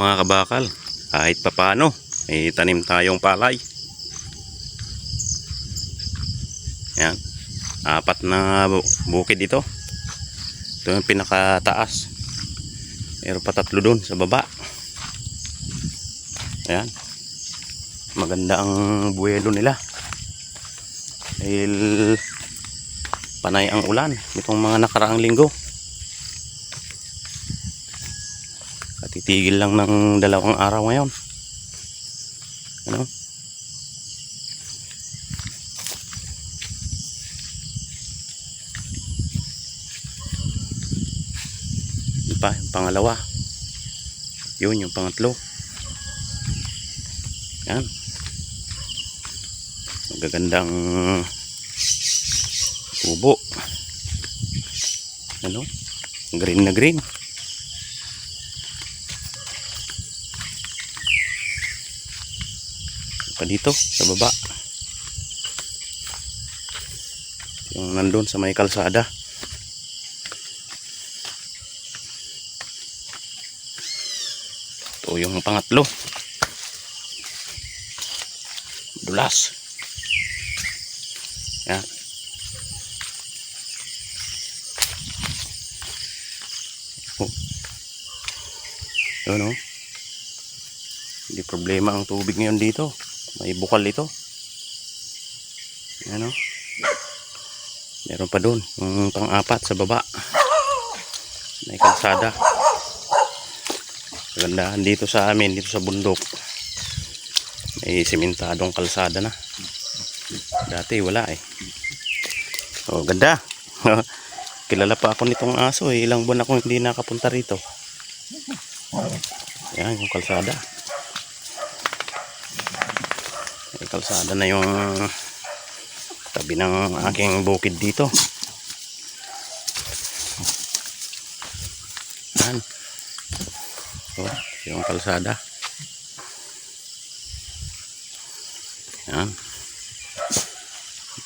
mga kabakal. Kahit papano may tanim tayong palay. Yan. Apat na bu- bukid ito. Ito yung pinakataas. Meron pa tatlo dun sa baba. Ayan. Maganda ang buwelo nila. Dahil panay ang ulan itong mga nakaraang linggo Katitigil lang ng dalawang araw ngayon. Ano? Yun pa, yung pangalawa. Yun, yung pangatlo. Yan. Magagandang tubo. Ano? Green na green. Pa dito sa baba. Yung nandun sa may kalsada. Ito yung pangatlo. Dulas. Yan. Oh. yun oh. Hindi problema ang tubig ngayon dito may bukal ito. Ano? Meron pa doon. Yung pang-apat sa baba. May kalsada. Kagandahan dito sa amin, dito sa bundok. May simentadong kalsada na. Dati wala eh. Oh, ganda. Kilala pa ako nitong aso eh. Ilang buwan ako hindi nakapunta rito. Yan, yung kalsada. May kalsada na yung tabi ng aking bukid dito. Yan. Oh, yung kalsada. Yan.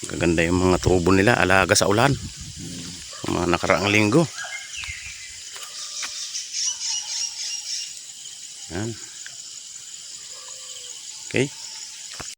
Gaganda yung mga tubo nila. Alaga sa ulan. Mga nakaraang linggo. Yan. Okay.